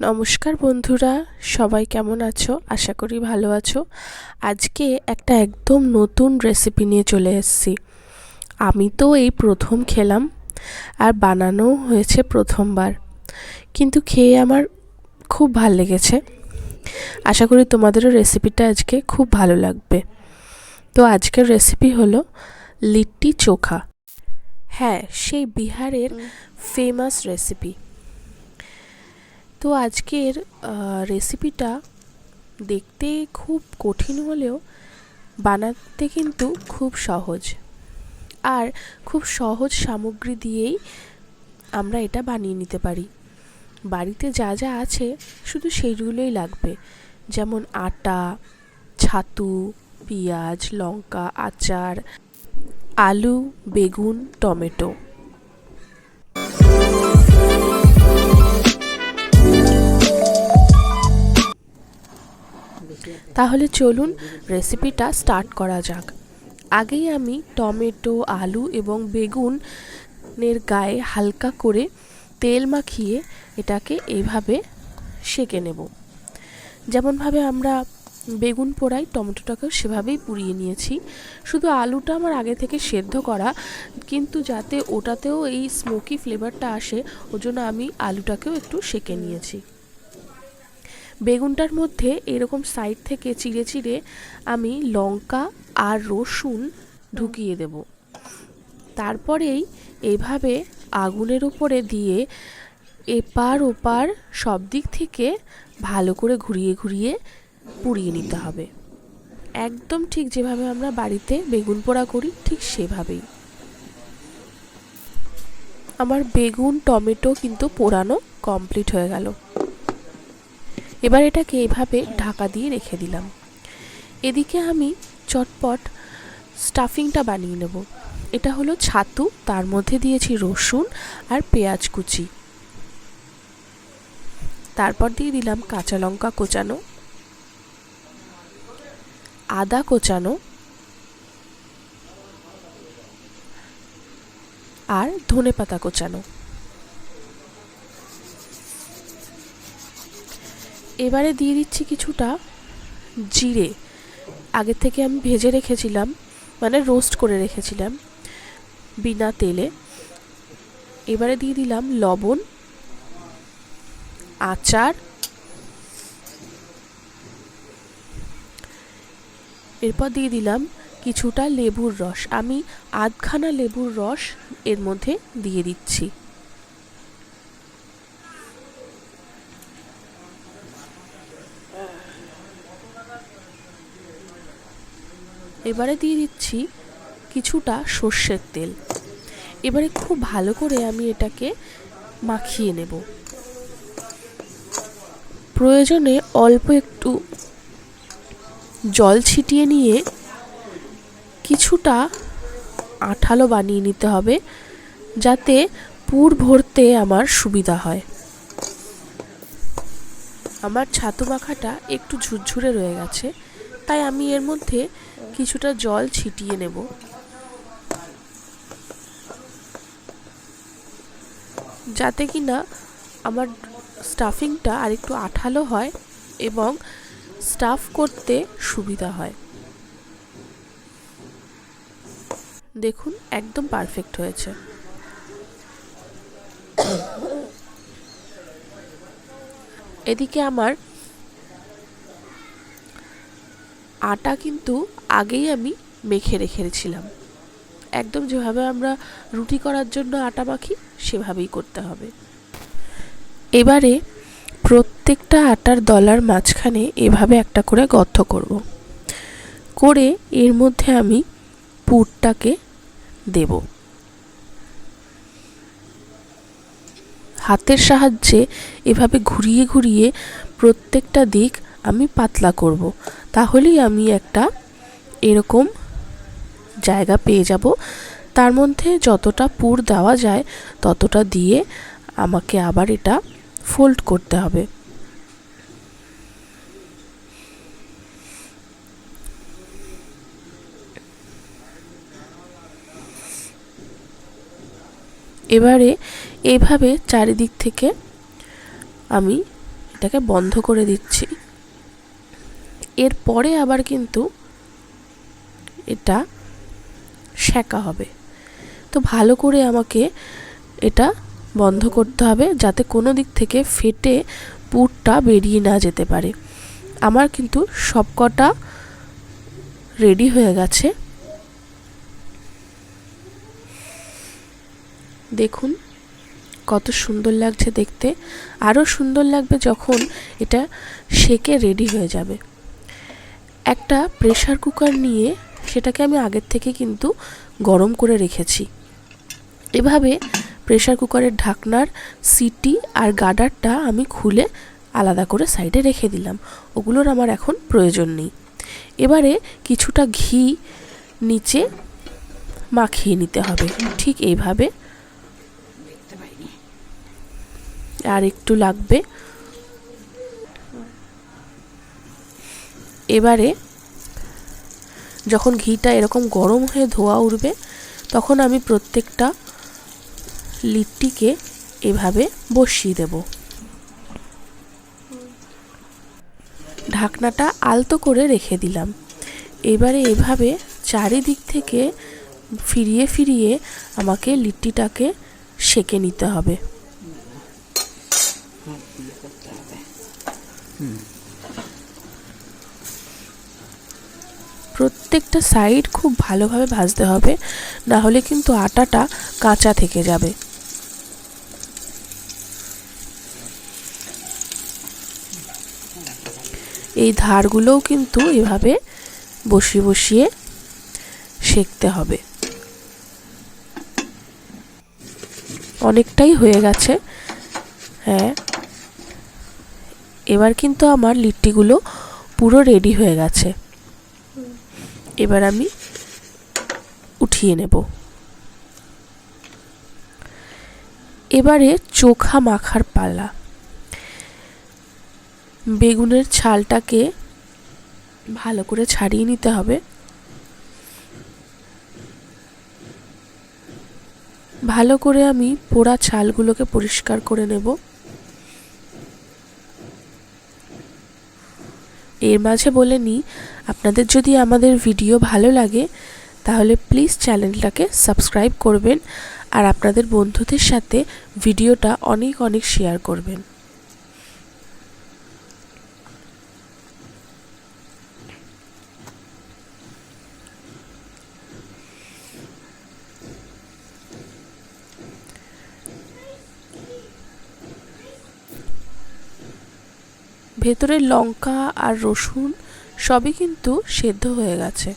নমস্কার বন্ধুরা সবাই কেমন আছো? আশা করি ভালো আছো। আজকে একটা একদম নতুন রেসিপি নিয়ে চলে এসেছি। আমি তো এই প্রথম খেলাম আর বানানো হয়েছে প্রথমবার। কিন্তু খেয়ে আমার খুব ভালো লেগেছে। আশা করি তোমাদেরও রেসিপিটা আজকে খুব ভালো লাগবে। তো আজকের রেসিপি হলো লিট্টি চোখা। হ্যাঁ সেই বিহারের ফেমাস রেসিপি তো আজকের রেসিপিটা দেখতে খুব কঠিন হলেও বানাতে কিন্তু খুব সহজ। আর খুব সহজ সামগ্রী দিয়েই আমরা এটা বানিয়ে নিতে পারি। বাড়িতে যা যা আছে শুধু সেইগুলোই লাগবে। যেমন আটা, ছাতু, পেঁয়াজ, লঙ্কা, আচার, আলু, বেগুন, টমেটো। তাহলে চলুন রেসিপিটা স্টার্ট করা যাক। আগেই আমি টমেটো, আলু এবং বেগুনের গায়ে হালকা করে তেল মাখিয়ে এটাকে এইভাবে সেঁকে নেব। যেমনভাবে আমরা বেগুন পোড়াই, টমেটোটাকেও সেভাবেই পুড়িয়ে নিয়েছি। শুধু আলুটা আমার আগে থেকে সেদ্ধ করা, কিন্তু যাতে ওটাতেও এই স্মোকি ফ্লেভারটা আসে, ওজন্য আমি আলুটাকেও একটু সেঁকে নিয়েছি। বেগুনটার মধ্যে এরকম সাইড থেকে চিড়ে চিড়ে আমি লঙ্কা আর রসুন ঢুকিয়ে দেব। তারপরেই এভাবে আগুনের উপরে দিয়ে এপার ওপার সব দিক থেকে ভালো করে ঘুরিয়ে ঘুরিয়ে পুড়িয়ে নিতে হবে। একদম ঠিক যেভাবে আমরা বাড়িতে বেগুন পোড়া করি, ঠিক সেভাবেই। আমার বেগুন, টমেটো কিন্তু পোড়ানো কমপ্লিট হয়ে গেল। এবার এটাকে এভাবে ঢাকা দিয়ে রেখে দিলাম। এদিকে আমি চটপট স্টাফিংটা বানিয়ে নেব। এটা হলো ছাতু, তার মধ্যে দিয়েছি রসুন আর পেঁয়াজ কুচি। তারপর দিয়ে দিলাম কাঁচা লঙ্কা কোচানো, আদা কোচানো আর ধনে পাতা কোচানো। এবারে দিয়ে দিচ্ছি কিছুটা জিরে। আগে থেকে আমি ভেজে রেখেছিলাম মানে রোস্ট করে রেখেছিলাম বিনা তেলে। এবারে দিয়ে দিলাম লবণ, আচার। এরপর দিয়ে দিলাম কিছুটা লেবুর রস। আমি আধখানা লেবুর রস এর মধ্যে দিয়ে দিচ্ছি। এবারে দিয়ে দিচ্ছি কিছুটা সর্ষের তেল। এবারে খুব ভালো করে আমি এটাকে মাখিয়ে নেব। প্রয়োজনে অল্প একটু জল ছিটিয়ে নিয়ে কিছুটা আঠালো বানিয়ে নিতে হবে যাতে পুর ভরতে আমার সুবিধা হয়। আমার ছাতু মাখাটা একটু ঝুরঝুরে রয়ে গেছে। তাই আমি এর মধ্যে কিছুটা জল ছিটিয়ে নেব। যাতে কি না আমার স্টাফিংটা আর একটু আঠালো হয় এবং স্টাফ করতে সুবিধা হয়। দেখুন, একদম পারফেক্ট হয়েছে। এদিকে আমার আটা কিন্তু আগেই আমি মেখে রেখেছিলাম। একদম যেভাবে আমরা রুটি করার জন্য আটা মাখি, সেভাবেই করতে হবে। এবারে প্রত্যেকটা আটার দলার মাঝখানে এভাবে একটা করে গর্ত করব। করে এর মধ্যে আমি পুরটাকে দেব। হাতের সাহায্যে এভাবে ঘুরিয়ে ঘুরিয়ে প্রত্যেকটা দিক আমি পাতলা করব। তাহলেই আমি একটা এরকম জায়গা পেয়ে যাব। তার মধ্যে যতটা পুর দেওয়া যায়, ততটা দিয়ে আমাকে আবার এটা ফোল্ড করতে হবে। এবারে এভাবে চারিদিক থেকে আমি এটাকে বন্ধ করে দিচ্ছি। এরপরে আবার কিন্তু এটা সেকা হবে। তো ভালো করে আমাকে এটা বন্ধ করতে হবে যাতে কোনো দিক থেকে ফেটে পুরটা বেরিয়ে না যেতে পারে। আমার কিন্তু সবকটা রেডি হয়ে গেছে। দেখুন কত সুন্দর লাগছে দেখতে। আরও সুন্দর লাগবে যখন এটা সেকে রেডি হয়ে যাবে। একটা প্রেশার কুকার নিয়ে সেটাকে আমি আগের থেকে কিন্তু গরম করে রেখেছি। এভাবে প্রেশার কুকারের ঢাকনার সিটি আর গার্ডারটা আমি খুলে আলাদা করে সাইডে রেখে দিলাম। ওগুলোর আমার এখন প্রয়োজন নেই। এবারে কিছুটা ঘি নিচে মাখিয়ে নিতে হবে। ঠিক এইভাবে। আর একটু লাগবে। এবারে যখন ঘিটা এরকম গরম হয়ে ধোয়া উঠবে, তখন আমি প্রত্যেকটা লিট্টিকে এভাবে বসিয়ে দেব। ঢাকনাটা আলতো করে রেখে দিলাম। এবারে এভাবে চারিদিক থেকে ফিরিয়ে ফিরিয়ে আমাকে লিট্টিটাকে সেকে নিতে হবে। প্রত্যেকটা সাইড খুব ভালোভাবে ভাজতে হবে, না হলে কিন্তু আটাটা কাঁচা থেকে যাবে। এই ধারগুলোও কিন্তু এভাবে বসিয়ে বসিয়ে সেঁকতে হবে। অনেকটাই হয়ে গেছে। হ্যাঁ। এবার কিন্তু আমার লিট্টিগুলো পুরো রেডি হয়ে গেছে। এবার আমি উঠিয়ে নেব। এবারে চোখা মাখার পালা। বেগুনের ছালটাকে ভালো করে ছাড়িয়ে নিতে হবে। ভালো করে আমি পোড়া ছালগুলোকে পরিষ্কার করে নেব। এর মাঝে বলে নিই আপনাদের যদি আমাদের ভিডিও ভালো লাগে, তাহলে প্লিজ চ্যানেলটাকে সাবস্ক্রাইব করবেন আর আপনাদের বন্ধুদের সাথে ভিডিওটা অনেক অনেক শেয়ার করবেন। ভেতরের লঙ্কা আর রসুন সবই কিন্তু সেদ্ধ হয়ে গেছে।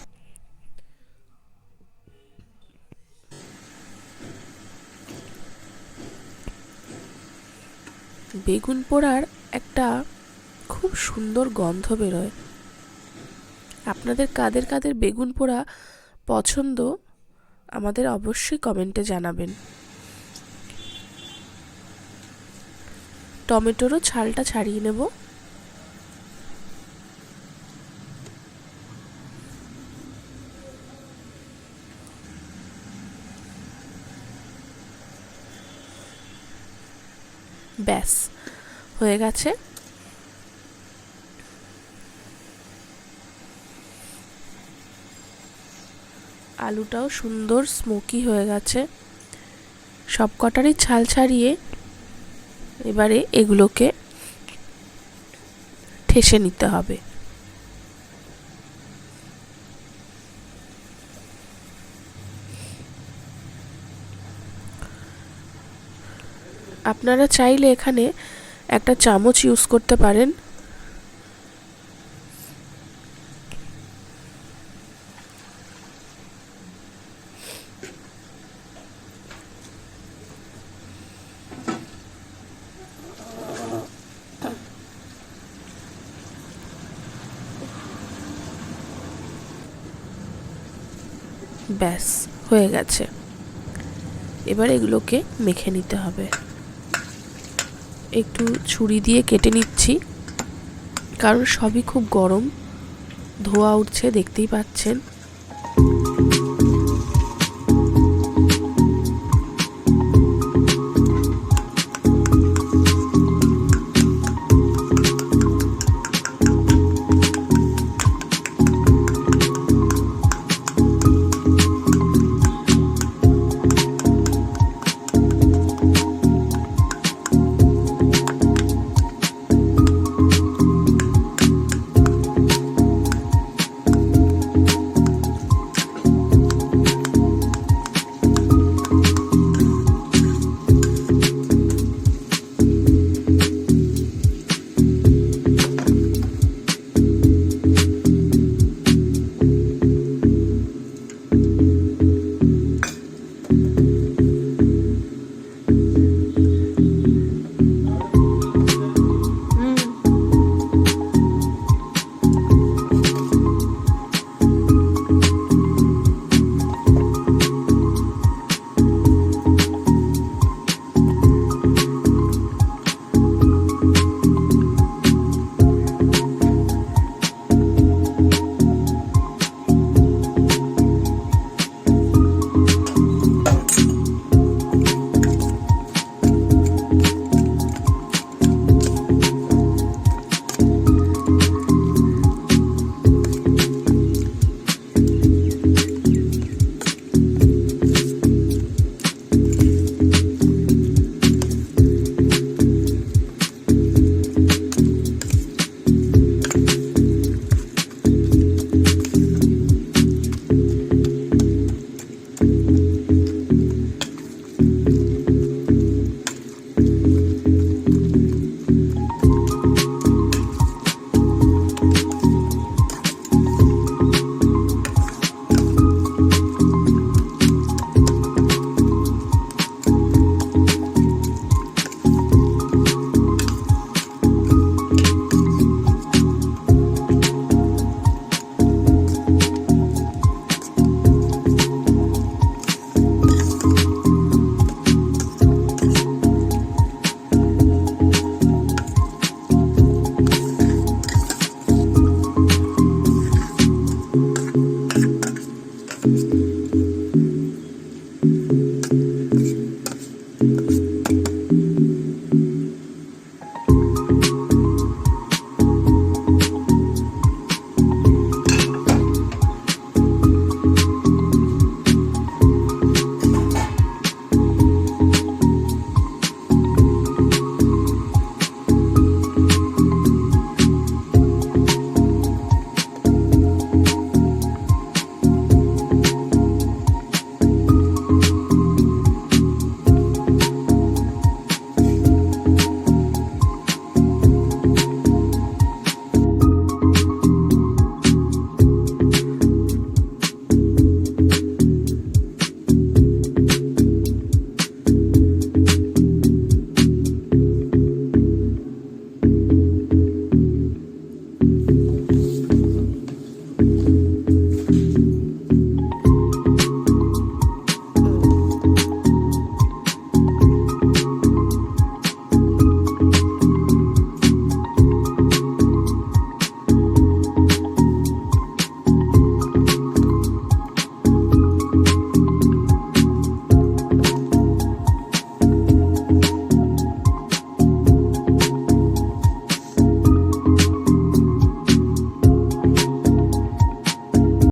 বেগুন পোড়ার একটা খুব সুন্দর গন্ধ বেরোয়। আপনাদের কাদের কাদের বেগুন পোড়া পছন্দ, আমাদের অবশ্যই কমেন্টে জানাবেন। টমেটোরও ছালটা ছাড়িয়ে নেব। ব্যাস, হয়ে গেছে। আলুটাও সুন্দর স্মোকি হয়ে গেছে। সব কটারই ছাল ছাড়িয়ে এবারে এগুলোকে ঠেসে নিতে হবে। আপনারা চাইলে এখানে একটা চামচ ইউজ করতে পারেন। ব্যাস, হয়ে গেছে। এবার এগুলোকে মেখে নিতে হবে। একটু ছুরি দিয়ে কেটে নিচ্ছি। কারণ সবই খুব গরম। ধোয়া উঠছে দেখতেই পাচ্ছেন।